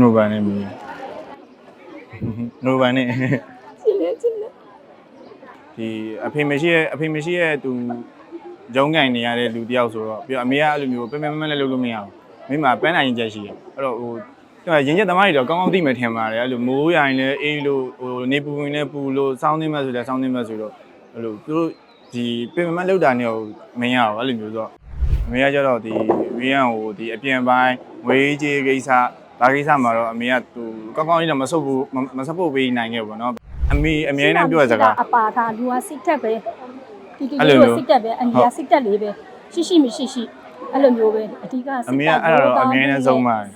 ငိုပါနဲ့မီးငိုပါနဲ့ချစ်လေချစ်လေဒီအဖေမရှိရဲ့အဖေမရှိရဲ့သူဂျုံကန်နေရတဲ့လူတယောက်ဆိုတော့ပြီးတော့အမေကအဲ့လိုမျိုးပင်ပင်မမလည်းလုပ်လို့မရဘူးမိမပန်းနိုင်ရင်ချက်ရှိတယ်အဲ့တော့ဟိုသူကရင်ချက်သမားတွေတော့ကောင်းကောင်းသိမယ်ထင်ပါတယ်အဲ့လိုမိုးရိုင်လည်းအေးလို့ဟိုနေပူဝင်လည်းပူလို့စောင်းသိမဲ့ဆိုလည်းစောင်းသိမဲ့ဆိုတော့အဲ့လိုသူတို့ဒီပင်ပင်မလောက်တာနဲ့ဟိုမရဘူးအဲ့လိုမျိုးဆိုတော့အမေကကျတော့ဒီ ဝီယန်ဟိုဒီအပြင်ပိုင်းငွေကြီးကိစ္စဘာကိစ္စမှာတော့အမေကသူကောင်းကောင်းလေးတော့မဆုပ်ဘူးမဆုပ်ဖို့ပေးနိုင်ခဲ့ဘူးပေါ့နော်အမေအမြဲတမ်းပြောတဲ့စကားအပါထားလူကစိတ်တက်ပဲတီတီအဲ့လိုလေးမျိုးကိုစိတ်တက်ပဲအန်ဒီကစိတ်တက်လေးပဲရှိရှိမရှိရှိအဲ့လိုမျိုးပဲအဓိကစိတ်တက်အမေကအဲ့ဒါတော့အမြဲတမ်းဆုံးပါတယ်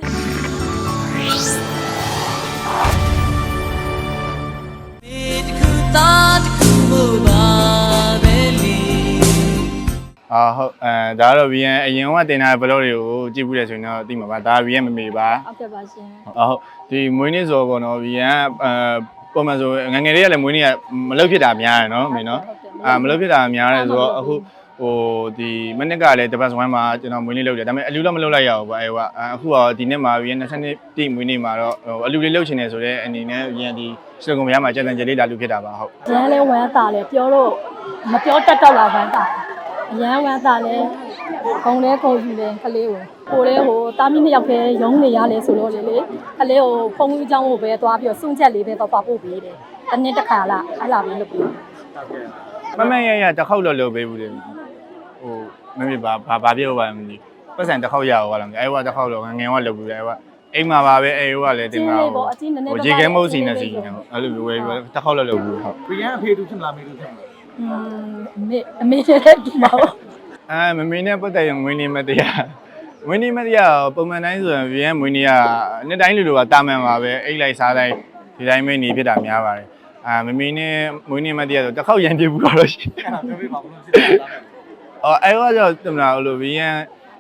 တခု အာဟုတ်အဲဒါကတော့ VN အရင်ကတင်ထားတဲ့ blog တွေကိုကြည့်ဘူးတယ်ဆိုရင်တော့သိမှာပါဒါ VN မမေပါဟုတ်ကဲ့ပါရှင်အာဟုတ်ဒီမွေးနေ့ဆိုတော့ပေါ့နော် VN ကအဲပုံမှန်ဆိုငယ်ငယ်လေးကလည်းမွေးနေ့ကမလုပ်ဖြစ်တာများတယ်နော်မင်းနော်အာမလုပ်ဖြစ်တာများတယ်ဆိုတော့အခုဟိုဒီမနစ်ကလည်းတပတ်စဝမ်းမှာကျွန်တော်မွေးနေ့လုပ်တယ်ဒါပေမဲ့အလူတော့မလုပ်လိုက်ရဘူးပေါ့အဲဟိုကအခုတော့ဒီနေ့မှာ VN 20တိမွေးနေ့မှာတော့ဟိုအလူလေးလုပ်ချင်တယ်ဆိုတော့အနေနဲ့ VN ဒီစလကွန်ဘရားမှာကြက်တန်ကြက်လေးလာလူဖြစ်တာပါဟုတ်ရန်လဲဝမ်းတာလဲပြောတော့မပြောတတ်တော့လာဝမ်းတာ အရန်ဝမ်းသာလဲဂုံလဲဂုံယူတယ်ကလေးကိုကိုလေးကိုတာမီနှစ်ယောက်ပဲရုံးနေရလဲဆိုတော့လေလေကလေးကိုဖုန်းကြီးအကြောင်းကိုပဲသွားပြီးတော့စွန့်ချက်လေးပဲတော့ပါပို့ပေးတယ်တနေ့တစ်ခါလားအဲ့လာပြီးလုပ်ပြီးမမရရတစ်ခေါက်လောက်လုပ်ပေးဘူးလေဟိုမမေဘာဘာဘာပြောပါမသိပတ်စံတစ်ခေါက်ရအောင်ပါလားမသိအဲ့ဟိုကတစ်ခေါက်လောက်ငငယ်ကလုပ်ပြီးတယ်အဲ့ဟိုကအိမ်မှာပါပဲအဲ့ဟိုကလည်းတင်မှာဟိုရေကဲမဟုတ်စီနေစီနေအဲ့လိုမျိုးဝယ်ပြီးတော့တစ်ခေါက်လောက်လုပ်ပြီးဟုတ်ပြန်အဖေတူဖြစ်မလားမေတူဖြစ်မလား အမေအမေလည်းဒီမှာပေါ့အဲမမေနဲ့ပတ်သက်ရင်မွေးနေ့မတရားမွေးနေ့မတရားပုံမှန်တိုင်းဆိုရင်ဗီယန်မွေးနေ့ကနှစ်တိုင်းလူလိုကတာမန်ပါပဲအိတ်လိုက်စားတိုင်းဒီတိုင်းပဲနေဖြစ်တာများပါတယ်အာမမေနဲ့မွေးနေ့မတရားဆိုတစ်ခေါက်ရန်ပြဘူးတော့ရှိအဲ့ဒါပြောပြပါဘလို့ဖြစ်တာလဲအော်အဲကတော့တမနာလို့ဗီယန်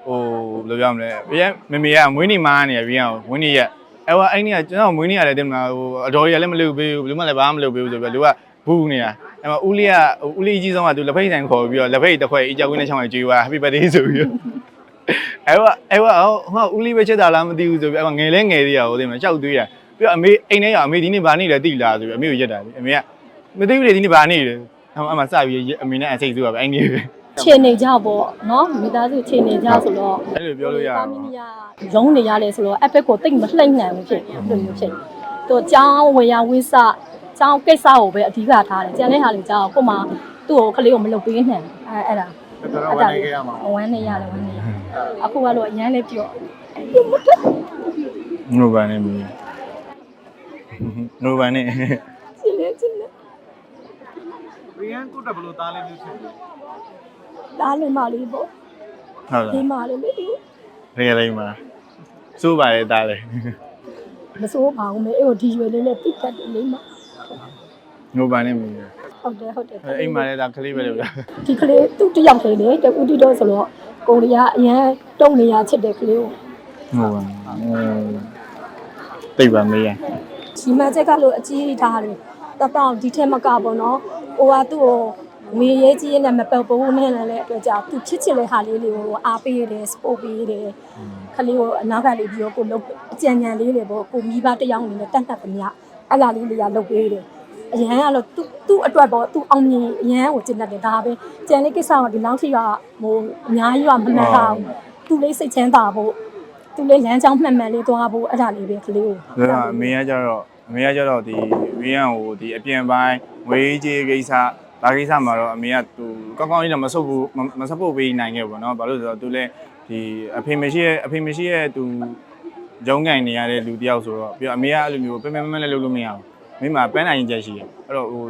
ဟိုဘယ်လိုပြောမလဲဗီယန်မမေကမွေးနေ့မားနေရဗီယန်ကိုမွေးနေ့ရက်အဲကအဲ့နေ့ကကျွန်တော်မွေးနေ့ရတယ်တမနာဟိုအတော်ရလည်းမလုပ်ပေးဘူးဘယ်လိုမှလည်းဘာမှမလုပ်ပေးဘူးဆိုပြီးလူကဘူးနေတာ အဲ့မှာဦးလေးကဦးလေးကြီးဆုံးကသူလက်ဖိတ်ဆိုင်ခေါ်ပြီးတော့လက်ဖိတ်တစ်ခွက်အီကြောက်ဝင်းနဲ့ချောင်းလိုက်ကြွေးသွား Happy birthday ဆိုပြီးတော့အဲကအဲကဟိုဟိုဦးလေးပဲချက်တာလားမသိဘူးဆိုပြီးအဲ့မှာငယ်လဲငယ်သေးရဟိုသိမှာကြောက်သွေးရပြီးတော့အမေအိမ်ထဲရအမေဒီနေ့ဘာနေလဲသိလားဆိုပြီးအမေကိုရက်တာလေအမေကမသိဘူးလေဒီနေ့ဘာနေလဲအဲ့မှာစပြီးအမေနဲ့အစိတ်ဆိုးပါပဲအဲ့ဒီပဲခြေနေကြပေါ့နော်မိသားစုခြေနေကြဆိုတော့အဲ့လိုပြောလို့ရတာတာမီပေါ့နီယာရုံးနေရလဲဆိုတော့အဖက်ကိုတိတ်မလှိမ့်နိုင်ဘူးဖြစ်တယ်အဲ့လိုမျိုးဖြစ်တယ်သူအကြောင်းဝေယဝိစ အကြောင်းကိစ္စကိုပဲအဓိကထားတယ်ကျန်တဲ့ဟာတွေကြောင့်ကိုမှသူ့ကိုကလေးကိုမလုပ်ပေးနိုင်ဘူးအဲအဲ့ဒါတော်တော်ဝင်နေခဲ့ရမှာဝမ်းနေရတယ်ဝမ်းနေရအခုကတော့အရန်လေးပြော့ငိုပါနဲ့မီးငိုပါနဲ့ချစ်လေချစ်လေဘီယန်ကိုတက်ဘလို့သားလေးမျိုးဖြစ်တယ်ဒါလည်းမလေးပေါ့ဟုတ်ဒီလားမလေးလေးရေလေးမှာစိုးပါလေတားလေမစိုးပါဘူးမေအဲ့ကိုဒီရွယ်လေးနဲ့တိတ်တက်တယ်လေးမ ငိုပါနဲ့မီးဟုတ်တယ်ဟုတ်တယ်အိမ်မှာလည်းဒါကလေးပဲလို့လားဒီကလေးသူ့တယောက်တည်းလေတဦးတီတော့ဆိုတော့ကိုရီးယားအရန်တုံးနေရချစ်တဲ့ကလေးကိုငိုပါတိတ်ပါမေးရဒီမချက်ကလို့အကြီးထားတယ်တတောင်ဒီထက်မကပေါ့နော်ဟိုကသူ့ကိုငွေရေးကြီးနဲ့မပတ်ဘူးနဲ့လည်းအတွက်ကြောင့်သူချစ်ချစ်တဲ့ဟာလေးလေးကိုအားပေးတယ်စပို့ပေးတယ်ခလေးကိုအနာကလေးပြီးတော့ကိုလုပ်အကြံဉာဏ်လေးတွေပေါ့ကိုမိဘတစ်ယောက်အနေနဲ့တတ်တတ်သမျှ အဲ့လားလေးလေးကလုပ်ပေးတယ်အရန်ကတော့သူသူ့အတွက်ပေါ့သူအောင်မြင်အရန်ကိုကျင့်တတ်တယ်ဒါပဲကြံလေးကိစ္စကဒီလောက်ထိကဟိုအများကြီးကမမှန်တာဘူးသူလေးစိတ်ချမ်းသာဖို့သူလေးလမ်းကြောင်းမှန်မှန်လေးသွားဖို့အဲ့ဒါလေးပဲကလေးကိုဒါအမေကကြတော့အမေကကြတော့ဒီဝင်းရန်ကိုဒီအပြင်ပိုင်းငွေကြေးကိစ္စဒါကိစ္စမှာတော့အမေကသူကောင်းကောင်းလေးတော့မဆုတ်ဘူးမဆုတ်ဖို့ပေးနိုင်ခဲ့ဘူးပေါ့နော်ဘာလို့လဲဆိုတော့သူလည်းဒီအဖေမရှိရဲ့အဖေမရှိရဲ့သူ ဂျုံကန်နေရတဲ့လူတယောက်ဆိုတော့ပြီးတော့အမေကအဲ့လိုမျိုးပင်ပင်မမလည်းလုပ်လို့မရဘူးမိမပန်းနိုင်ရင်ချက်ရှိတယ်အဲ့တော့ဟို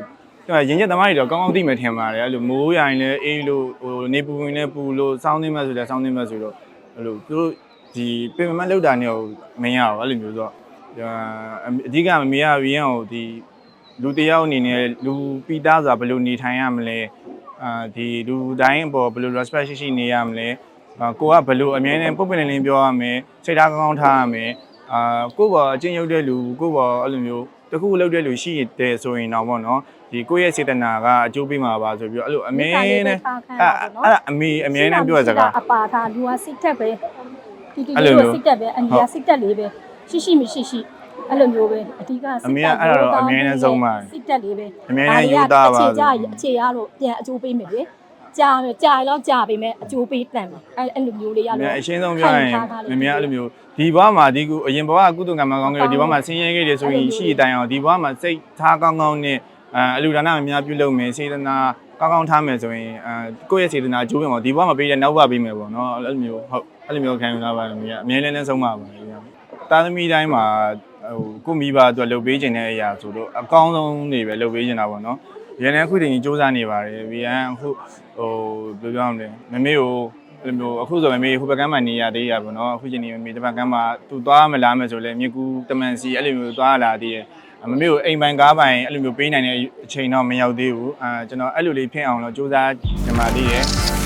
ကျွန်တော်ရင်ချက်သမားတွေတော့ကောင်းကောင်းသိမယ်ထင်ပါတယ်အဲ့လိုမိုးရိုင်လည်းအေးလို့ဟိုနေပူဝင်လည်းပူလို့စောင်းသိမဲ့ဆိုလည်းစောင်းသိမဲ့ဆိုတော့အဲ့လိုသူတို့ဒီပင်ပင်မလောက်တာနေတော့မရဘူးအဲ့လိုမျိုးဆိုတော့အဓိကမမေရဝီယန်ကိုဒီလူတယောက်အနေနဲ့လူပီတာဆိုတာဘယ်လိုနေထိုင်ရမလဲအာဒီလူတိုင်းအပေါ်ဘယ်လို respect ရှိရှိနေရမလဲအာ ကိုကဘယ်လိုအမြဲတမ်းပုတ်ပင်လင်းလင်းပြောရမယ်စိတ်ထားကောင်းကောင်းထားရမယ်အာကိုယ့်ဘောအချင်းရုပ်တဲ့လူကိုယ့်ဘောအဲ့လိုမျိုးတခုလုပ်တဲ့လူရှိတယ်ဆိုရင်တော့ဗောနော်ဒီကိုယ့်ရဲ့စေတနာကအကျိုးပေးမှာပါဆိုပြီးတော့အဲ့လိုအမြဲတမ်းအဲ့အဲ့အမေအမြဲတမ်းပြောတဲ့စကားအပါထားလူကစိတ်တက်ပဲတတီတီအဲ့လိုလေးမျိုးကိုစိတ်တက်ပဲအန်ဒီကစိတ်တက်လေးပဲရှိရှိမရှိရှိအဲ့လိုမျိုးပဲအဓိကစိတ်တက်အမေကအဲ့ဒါတော့အမြဲတမ်းဆုံးပါစိတ်တက်လေးပဲအမြဲတမ်းယူသားပါအခြေကြအခြေရလို့ပြန်အကျိုးပေးမယ်လေ ကြာမယ်ကြာရင်တော့ကြာပြီမဲ့အကျိုးပေးတန်မယ်အဲ့အဲ့လိုမျိုးလေးရအမေလို့အရှင်းဆုံးပြောရင်မမေအဲ့လိုမျိုးဒီဘဝမှာဒီကူအရင်ဘဝကုသကံမကောင်းကြလို့ဒီဘဝမှာဆင်းရဲခဲ့တယ်ဆိုရင်ရှိတိုင်အောင်ဒီဘဝမှာစိတ်ထားကောင်းကောင်းနဲ့အဲအလူဒါနမများပြုလုပ်မယ်စေတနာကောင်းကောင်းထားမယ်ဆိုရင်အဲကိုယ့်ရဲ့စေတနာအကျိုးပဲပေါ့ဒီဘဝမှာပေးတဲ့နောက်ဘဝပေးမယ်ပေါ့နော်အဲ့လိုမျိုးဟုတ်အဲ့လိုမျိုးခံယူလာပါတယ်မေကအမြဲတမ်းဆုံးပါပါတာသမီတိုင်းမှာဟိုကိုမိဘအတွက်လုပ်ပေးခြင်းတဲ့အရာဆိုတော့အကောင်းဆုံးနေပဲလုပ်ပေးခြင်းတာပေါ့နော် ရန်နေအခုတည်းကြီးစူးစမ်းနေပါတယ်ဗီယန်အခုဟိုဘယ်လိုပြောရမလဲမမေကိုအဲ့လိုမျိုးအခုဆိုမမေဟိုဘက်ကမ်းမှာနေရသေးရပါတော့အခုချိန်နေမမေတစ်ဘက်ကမ်းမှာသူသွားမလားမယ်ဆိုလဲမြေကူတမန်စီအဲ့လိုမျိုးသွားလာသေးတယ်မမေကိုအိမ်ပိုင်ကားပိုင်အဲ့လိုမျိုးပေးနိုင်တဲ့အချိန်တော့မရောက်သေးဘူးအာကျွန်တော်အဲ့လိုလေးဖြစ်အောင်တော့စူးစမ်းကြမှာသေးတယ်